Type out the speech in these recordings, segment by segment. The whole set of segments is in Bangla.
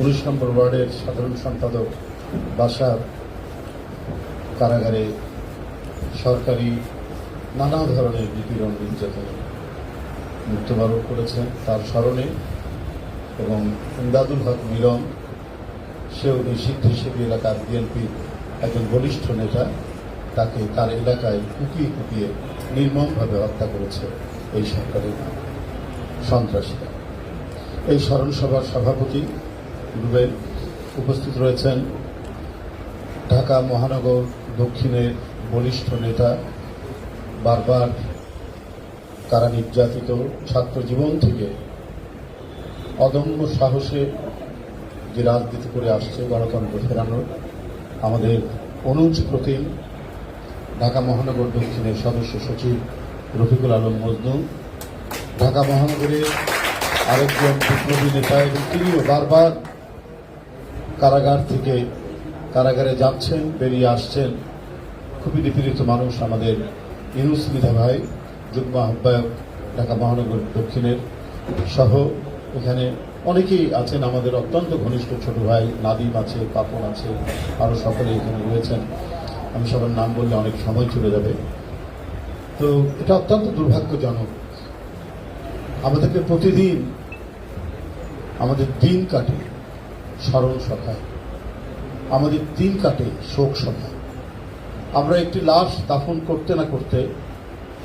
উনিশ নম্বর ওয়ার্ডের সাধারণ সম্পাদক বাসার কারাগারে সরকারি নানা ধরনের নিপীড়ন, নির্যাতনে মৃত্যুবরণ করেছেন। তার স্মরণে এবং ইমদাদুল হক মিলন, সেও এই সিদ্ধেশ্বরী এলাকার বিএনপির একজন বলিষ্ঠ নেতা, তাকে তার এলাকায় কুপিয়ে কুপিয়ে নির্মমভাবে হত্যা করেছে এই সরকারের সন্ত্রাসীরা। এই স্মরণ সভার সভাপতি রুবেল উপস্থিত রয়েছেন ঢাকা মহানগর দক্ষিণের বলিষ্ঠ নেতা, বারবার তারা নির্যাতিত ছাত্র জীবন থেকে অদম্য সাহসে যে রাজনীতি করে আসছে গণতন্ত্র ফেরানোর, আমাদের অনুজ প্রতিম ঢাকা মহানগর দক্ষিণের সদস্য সচিব রফিকুল আলম মজনু, ঢাকা মহানগরের আরেকজন বিপ্লবী নেতা এবং তিনিও বারবার কারাগার থেকে কারাগারে যাচ্ছেন, বেরিয়ে আসছেন। খুবই নিপীড়িত মানুষ আমাদের ইনুস মিধা ভাই যুগ্ম আহ্বায়ক, ঢাকা মহানগর দক্ষিণের সহ। এখানে অনেকেই আছেন, আমাদের অত্যন্ত ঘনিষ্ঠ ছোট ভাই নাদিম আছে, পাপন আছে আরও সকলে এখানে রয়েছেন। আমি সবার নাম বললে অনেক সময় চলে যাবে। তো এটা অত্যন্ত দুর্ভাগ্যজনক। আমাদেরকে প্রতিদিন, আমাদের দিন কাটে। স্মরণ সভায় আমাদের দিন কাটে শোক সভায় আমরা একটি লাশ দাফন করতে না করতে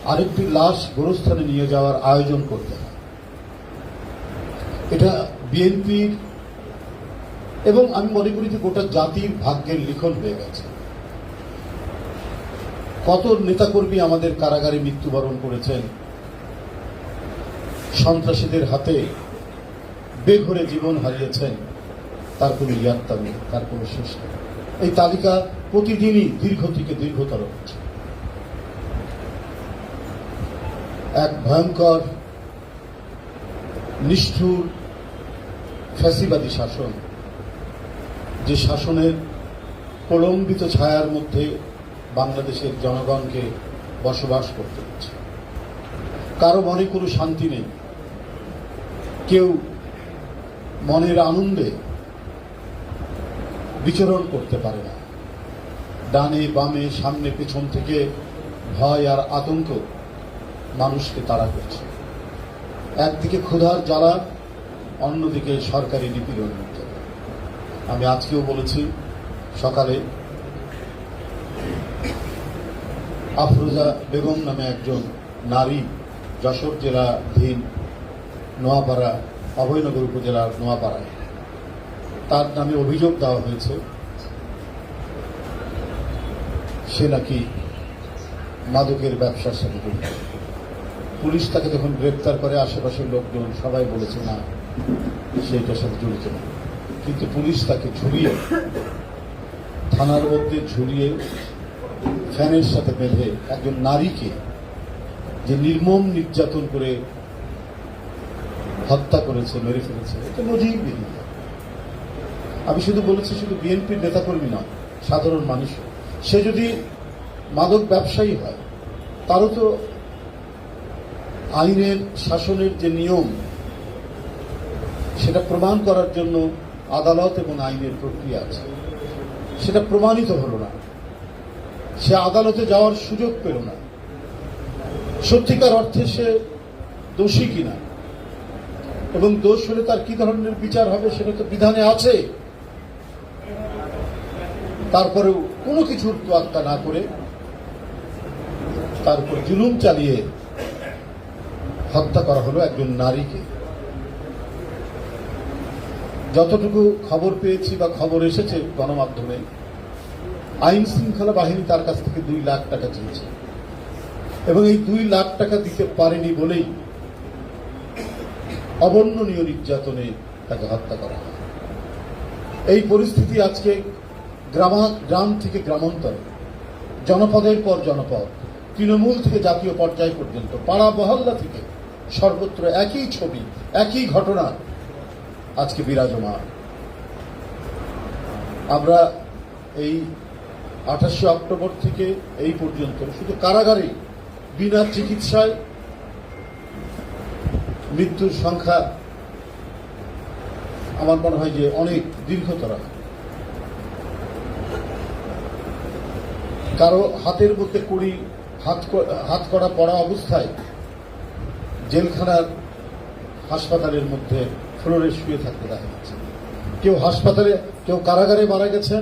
আরেকটি লাশ গোরস্থানে নিয়ে যাওয়ার আয়োজন করতে হয়। এটা বিএনপির এবং আমি মনে করি যে গোটা জাতির ভাগ্যের লিখন হয়ে গেছে। কত নেতাকর্মী আমাদের কারাগারে মৃত্যুবরণ করেছেন। সন্ত্রাসীদের হাতে বেঘরে জীবন হারিয়েছেন। তার কোনো ইয়াত্তা নেই, তার কোনো শেষ নেই। এই তালিকা প্রতিদিনই দীর্ঘ থেকে দীর্ঘতর হচ্ছে। এক ভয়ঙ্কর, নিষ্ঠুর, ফ্যাসিবাদী শাসন, যে শাসনের প্রলম্বিত ছায়ার মধ্যে বাংলাদেশের জনগণকে বসবাস করতে হচ্ছে। কারও মনে কোনো শান্তি নেই। কেউ মনের আনন্দে বিচরণ করতে পারে না। ডানে বামে সামনে পেছন থেকে ভয় আর আতঙ্ক মানুষকে তাড়া করছে। একদিকে ক্ষুধার জ্বালা, অন্যদিকে সরকারি নিপীড়ন আমি আজকেও বলেছি, সকালে আফরোজা বেগম নামে একজন নারী যশোর জেলাধীন নোয়াপাড়া, অভয়নগর উপজেলার নোয়াপাড়ায়। তার নামে অভিযোগ দেওয়া হয়েছে, সে নাকি মাদকের ব্যবসার সাথে জড়িত। পুলিশ তাকে যখন গ্রেপ্তার করে, আশেপাশের লোকজন সবাই বলেছে, না, সে এটার সাথে জড়িত না। কিন্তু পুলিশ তাকে ঝুলিয়ে, থানার মধ্যে ঝুলিয়ে, ফ্যানের সাথে বেঁধে একজন নারীকে যে নির্মম নির্যাতন করে হত্যা করেছে, মেরে ফেলেছে, এটা নজিরবিহীন আমি শুধু বলেছি শুধু বিএনপির নেতাকর্মী নয়, সাধারণ মানুষ। সে যদি মাদক ব্যবসায়ী হয়, তারও তো আইনের, শাসনের যে নিয়ম, সেটা প্রমাণ করার জন্য আদালত এবং আইনের প্রক্রিয়া আছে। সেটা প্রমাণিত হলো না। সে আদালতে যাওয়ার সুযোগ পেল না। সত্যিকার অর্থে সে দোষী কিনা? এবং দোষ হলে তার কি ধরনের বিচার হবে সেটা তো বিধানে আছে। তারপরেও কোনো কিছুর তোয়াক্কা না করে তার উপর জুলুম চালিয়ে হত্যা করা হলো একজন নারীকে। যতটুকু খবর পেয়েছি বা খবর এসেছে গণমাধ্যমে, আইন শৃঙ্খলা বাহিনী তার কাছ থেকে দুই লাখ টাকা চেয়েছে এবং এই দুই লাখ টাকা দিতে পারেনি বলেই অবর্ণনীয় নির্যাতনে তাকে হত্যা করা হয়। এই পরিস্থিতি আজকে গ্রামা, গ্রাম থেকে গ্রামান্তরে, জনপদের পর জনপদ, তৃণমূল থেকে জাতীয় পর্যায় পর্যন্ত, পাড়া মহল্লা থেকে সর্বত্র একই ছবি, একই ঘটনা আজকে বিরাজমান। আমরা এই আঠাশে অক্টোবর থেকে এই পর্যন্ত শুধু কারাগারে বিনা চিকিৎসায় মৃত্যুর সংখ্যা আমার মনে হয় যে অনেক দীর্ঘতর। কারও হাতের মধ্যে কুড়ি, হাত হাত করা পড়া অবস্থায় জেলখানার হাসপাতালের মধ্যে ফ্লোরে শুয়ে থাকতে দেখা যাচ্ছে। কেউ হাসপাতালে, কেউ কারাগারে মারা গেছেন।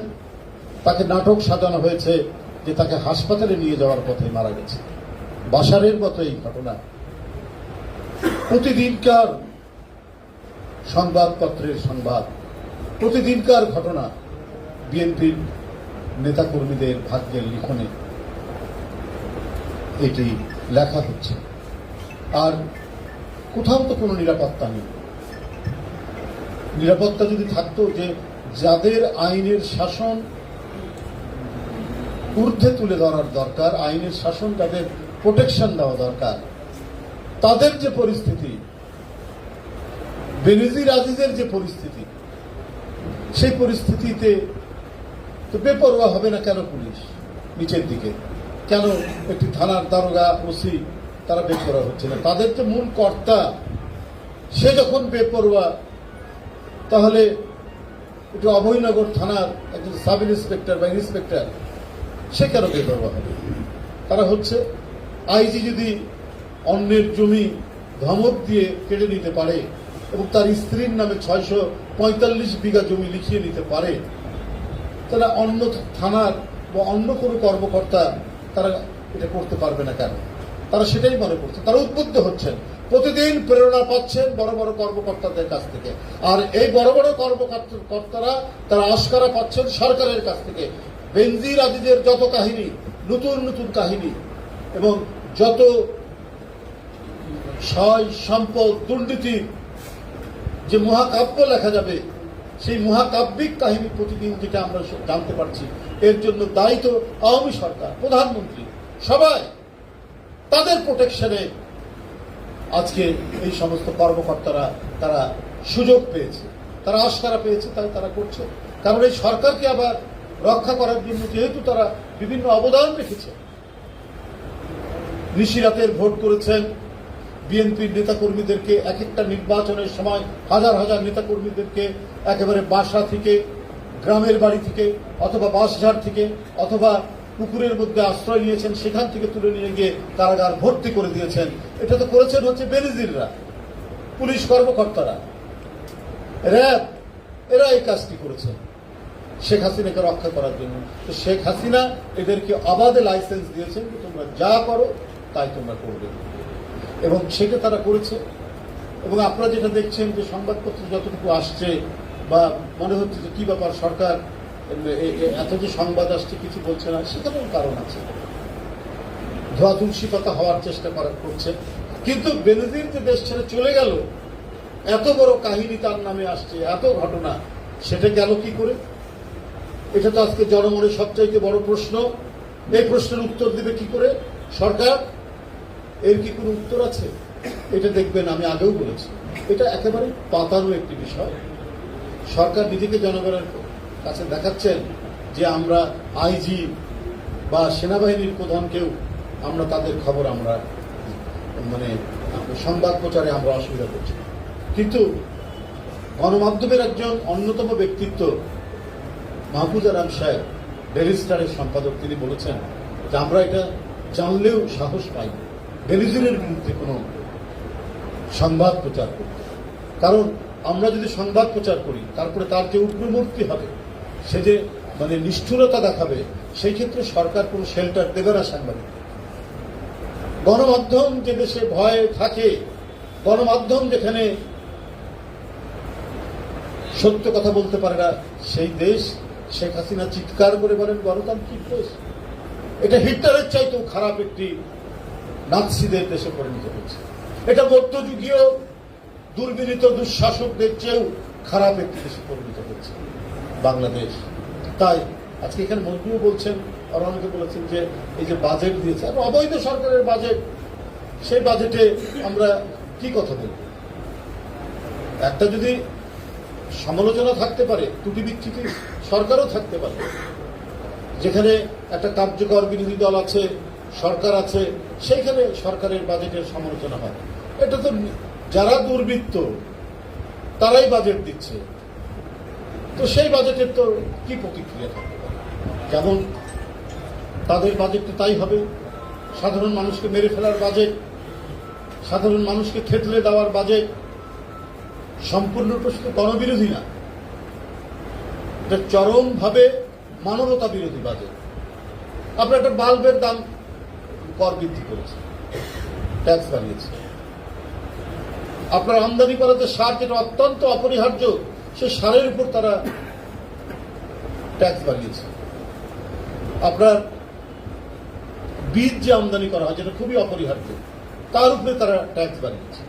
তাকে নাটক সাজানো হয়েছে যে তাকে হাসপাতালে নিয়ে যাওয়ার পথে মারা গেছে। বাসারের মতো এই ঘটনা। প্রতিদিনকার সংবাদপত্রের সংবাদ। প্রতিদিনকার ঘটনা বিএনপির নেতাকর্মীদের ভাগ্যের লিখনে এটি লেখা হচ্ছে। আর কোথাও তো কোনো নিরাপত্তা নেই। নিরাপত্তা যদি থাকতো যে যাদের আইনের শাসন ঊর্ধ্বে তুলে ধরার দরকার, আইনের শাসন তাদের প্রোটেকশন দেওয়া দরকার, তাদের যে পরিস্থিতি, বেনজির আজিজের যে পরিস্থিতি, সেই পরিস্থিতিতে তো বেপরোয়া হবে না কেন পুলিশ নিচের দিকে? কেন একটি থানার দারোগা ওসি তারা বেপরোয়া হচ্ছে না? তাদের তো মূল কর্তা। সে যখন বেপরোয়া, তাহলে একটু অভয়নগর থানার একজন সাব ইন্সপেক্টর বা ইন্সপেক্টর, সে কেন বেপরোয়া হবে? তারা হচ্ছে আইজি যদি অন্যের জমি ধমক দিয়ে কেড়ে নিতে পারে এবং তার স্ত্রীর নামে ছয়শো পঁয়তাল্লিশ বিঘা জমি লিখিয়ে নিতে পারে তাহলে অন্য থানার বা অন্য কোনো কর্মকর্তা তারা এটা করতে পারবে না কেন? তারা সেটাই মনে করছে। তারা উদ্বুদ্ধ হচ্ছেন। প্রতিদিন প্রেরণা পাচ্ছেন বড় বড় কর্মকর্তাদের কাছ থেকে। আর এই বড় বড় কর্মকর্তারা তারা আস্কারা পাচ্ছেন সরকারের কাছ থেকে। বেনজির আদিদের যত কাহিনী, নতুন নতুন কাহিনী এবং যত সয়, সম্পদ, দুর্নীতি, যে মহাকাব্য লেখা যাবে সেই মহাকাব্যিক কাহিনী প্রতিদিন যেটা আমরা জানতে পারছি। এর জন্য দায়ী তো আওয়ামী সরকার, প্রধানমন্ত্রী, সবাই। তাদের প্রোটেকশনে আজকে এই সমস্ত কর্মকর্তারা তারা সুযোগ পেয়েছে। তারা আস্কারা পেয়েছে, তাই তারা করছে। কারণ এই সরকারকে আবার রক্ষা করার জন্য যেহেতু তারা বিভিন্ন অবদান রেখেছে। নিশিরাতের ভোট করেছেন বিএনপির নেতাকর্মীদেরকে এক একটা নির্বাচনের সময় হাজার হাজার নেতাকর্মীদেরকে একেবারে বাসা থেকে, গ্রামের বাড়ি থেকে অথবা বাসঝাড় থেকে অথবা পুকুরের মধ্যে আশ্রয় নিয়েছেন, সেখান থেকে তুলে নিয়ে গিয়ে কারাগার ভর্তি করে দিয়েছেন। এটা তো করেছেন হচ্ছে বেনিজিররা, পুলিশ কর্মকর্তারা। র্যাব এরা এই কাজটি করেছে শেখ হাসিনাকে রক্ষা করার জন্য। তো শেখ হাসিনা এদেরকে অবাধে লাইসেন্স দিয়েছেন তোমরা যা করো তাই তোমরা করবে। এবং সেটা তারা করেছে। এবং আপনারা যেটা দেখছেন যে সংবাদপত্র যতটুকু আসছে বা মনে হচ্ছে যে কি ব্যাপার সরকার এত যে সংবাদ আসছে, কিছু বলছে না সেখানেও কারণ আছে। ধোয়া তুলসী পাতা হওয়ার চেষ্টা করা করছে। কিন্তু বেনজির যে দেশ ছেড়ে চলে গেল, এত বড় কাহিনী তার নামে আসছে, এত ঘটনা, সেটা গেল কি করে? এটা তো আজকে জনমনের সবচাইতে বড় প্রশ্ন। এই প্রশ্নের উত্তর দিবে কি করে? সরকার এর কি কোনো উত্তর আছে? এটা দেখবেন, আমি আগেও বলেছি। এটা একেবারে পাতানো একটি বিষয়। সরকার নিজেকে জনগণের কাছে দেখাচ্ছেন যে আমরা আইজি বা সেনাবাহিনীর প্রধানকেও আমরা তাদের খবর আমরা মানে সংবাদ প্রচারে আমরা অসুবিধা করছি। কিন্তু গণমাধ্যমের একজন অন্যতম ব্যক্তিত্ব মাহফুজ আরাম সাহেব, ব্যারিস্টারের সম্পাদক, তিনি বলেছেন যে আমরা এটা জানলেও সাহস পাই বেনিজিনের বিরুদ্ধে কোনো সংবাদ প্রচার করতে কারণ আমরা যদি সংবাদ প্রচার করি, তারপরে তার যে উগ্রমূর্তি হবে, সে যে মানে নিষ্ঠুরতা দেখাবে, সেই ক্ষেত্রে সরকার কোনো শেল্টার দেবে না সাংবাদিক। গণমাধ্যম যে দেশে ভয়ে থাকে, গণমাধ্যম যেখানে সত্য কথা বলতে পারে না, সেই দেশ শেখ হাসিনা চিৎকার করে বলেন, গণতান্ত্রিক দেশ। এটা হিটলারের চাইতেও খারাপ একটি নাৎসিদের দেশে পরিণত হচ্ছে এটা মধ্যযুগীয় দুর্বিনীত দুঃশাসকদের চেয়েও খারাপ একটি দেশে পরিণত হচ্ছে বাংলাদেশ। তাই আজকে এখানে মন্ত্রীও বলছেন আর অনেকে বলেছেন যে এই যে বাজেট দিয়েছে আর অবৈধ সরকারের বাজেট সেই বাজেটে আমরা কি কথা বলব? একটা যদি সমালোচনা থাকতে পারে ত্রুটি বিচ্ছুতি সরকারও থাকতে পারে, যেখানে একটা কার্যকর বিরোধী দল আছে সরকার আছে সেইখানে সরকারের বাজেটের সমালোচনা হয়। এটা তো যারা দুর্বৃত্ত, তারাই বাজেট দিচ্ছে। তো সেই বাজেটের তো কি প্রতিক্রিয়া থাকবে যেমন তাদের বাজেট তো তাই হবে। সাধারণ মানুষকে মেরে ফেলার বাজেট সাধারণ মানুষকে থেতলে দেওয়ার বাজেট সম্পূর্ণ শুধু গণবিরোধী না। এটা চরমভাবে মানবতা বিরোধী বাজেট আপনার একটা বাল্বের দাম কর বৃদ্ধি করেছে। ট্যাক্স বাড়িয়েছে আপনার আমদানি করা যে সার যেটা অত্যন্ত অপরিহার্য, সে সারের উপর তারা ট্যাক্স বাড়িয়েছে আপনার বীজ যে আমদানি করা হয়, যেটা খুবই অপরিহার্য, তার উপরে তারা ট্যাক্স বাড়িয়েছে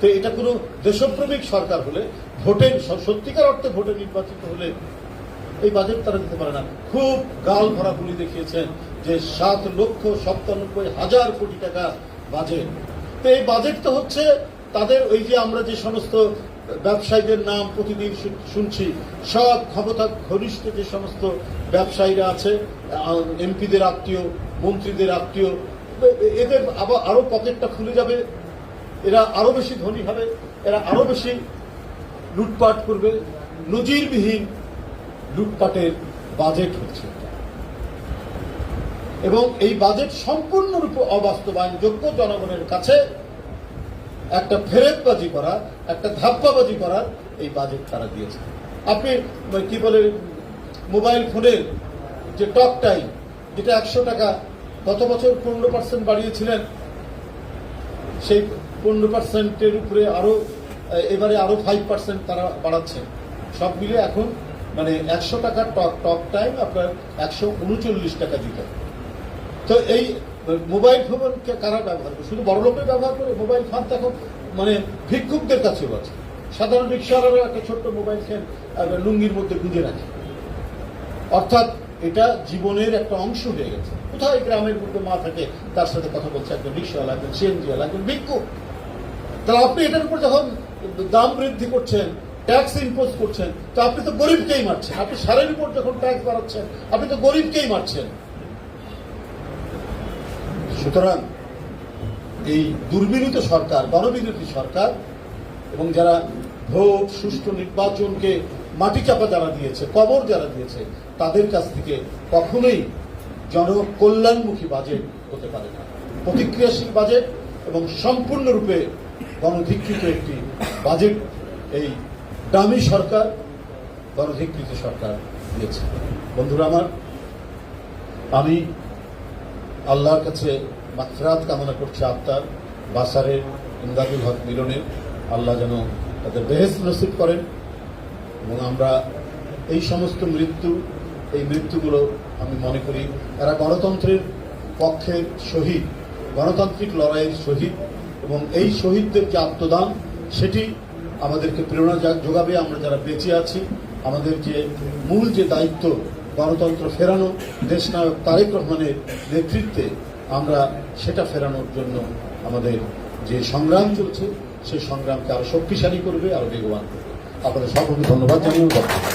তো এটা কোনো দেশপ্রেমিক সরকার হলে, ভোটের সত্যিকার অর্থে ভোটে নির্বাচিত হলে এই বাজেট তারা দিতে পারে না। খুব গাল ভরা গুলি দেখিয়েছেন যে সাত লক্ষ সপ্তানব্বই হাজার কোটি টাকা বাজেট। তো এই বাজেট তো হচ্ছে তাদের ওই যে আমরা যে সমস্ত ব্যবসায়ীদের নাম প্রতিদিন শুনছি, সব ক্ষমতা ঘনিষ্ঠ যে সমস্ত ব্যবসায়ীরা আছে এমপিদের আত্মীয়, মন্ত্রীদের আত্মীয়, এদের আবার আরও পকেটটা খুলে যাবে, এরা আরও বেশি ধনী হবে, এরা আরও বেশি লুটপাট করবে, নজিরবিহীন লুটপাটের বাজেট হচ্ছে। এবং এই বাজেট সম্পূর্ণরূপে অবাস্তবায়নযোগ্য জনগণের কাছে একটা ফেরতবাজি করা, একটা ধাপ্পাবাজি করার এই বাজেট তারা দিয়েছে। আপনি কি বলে মোবাইল ফোনের যে টক টাইম যেটা একশো টাকা, গত বছর পনেরো পার্সেন্ট বাড়িয়েছিলেন, সেই পনেরো পার্সেন্টের উপরে আরও, এবারে আরও ফাইভ পার্সেন্ট তারা বাড়াচ্ছেন সব মিলে এখন মানে একশো টাকার টক টক টাইম আপনার একশো উনচল্লিশ টাকা দিতে। তো এই মোবাইল ফোন কারা ব্যবহার করে? শুধু বড় লোকের ব্যবহার করে? মোবাইল ফোন তো এখন মানে ভিক্ষুকদের কাছেও আছে সাধারণ রিক্সাওয়ালারও একটা ছোট্ট মোবাইল ফোন লুঙ্গির মধ্যে গুঁজে রাখে। অর্থাৎ এটা জীবনের একটা অংশ হয়ে গেছে। কোথায় গ্রামের মধ্যে মা থাকে, তার সাথে কথা বলছে, একজন রিক্সাওয়ালা, একজন সিএনজিওয়ালা, একজন ভিক্ষুক তাহলে আপনি এটার উপর যখন দাম বৃদ্ধি করছেন ট্যাক্স ইম্পোজ করছেন, তো আপনি তো গরিবকেই মারছেন। আপনি সারের উপর যখন ট্যাক্স বাড়াচ্ছেন, আপনি তো গরিবকেই মারছেন। সুতরাং এই দুর্বিনীত সরকার, গণবিরোধী সরকার, এবং যারা ভোট সুষ্ঠু নির্বাচনকে মাটি চাপা যারা দিয়েছে, কবর যারা দিয়েছে, তাদের কাছ থেকে কখনোই জনকল্যাণমুখী বাজেট হতে পারে না। প্রতিক্রিয়াশীল বাজেট এবং সম্পূর্ণরূপে গণধিকৃত একটি বাজেট এই দামি সরকার গণধিকৃত সরকার দিয়েছে। বন্ধুরা আমার, আমি আল্লাহর কাছে মাফরাত কামনা করছি আত্মার বাসারের ইমদাদুল হক মিলনের আল্লাহ যেন তাদের বেহেস নসিব করেন এবং আমরা এই সমস্ত মৃত্যু, এই মৃত্যুগুলো আমি মনে করি, এরা গণতন্ত্রের পক্ষের শহীদ, গণতান্ত্রিক লড়াইয়ের শহীদ এবং এই শহীদদের যে আত্মদান, সেটি আমাদেরকে প্রেরণা যোগাবে, আমরা যারা বেঁচে আছি আমাদের যে মূল যে দায়িত্ব গণতন্ত্র ফেরানো, দেশনায়ক তারেক রহমানের নেতৃত্বে আমরা সেটা ফেরানোর জন্য আমাদের যে সংগ্রাম চলছে সেই সংগ্রামকে আরও শক্তিশালী করবে, আরও বেগবান করবে। আপনাদের সকলকে ধন্যবাদ জানিয়ে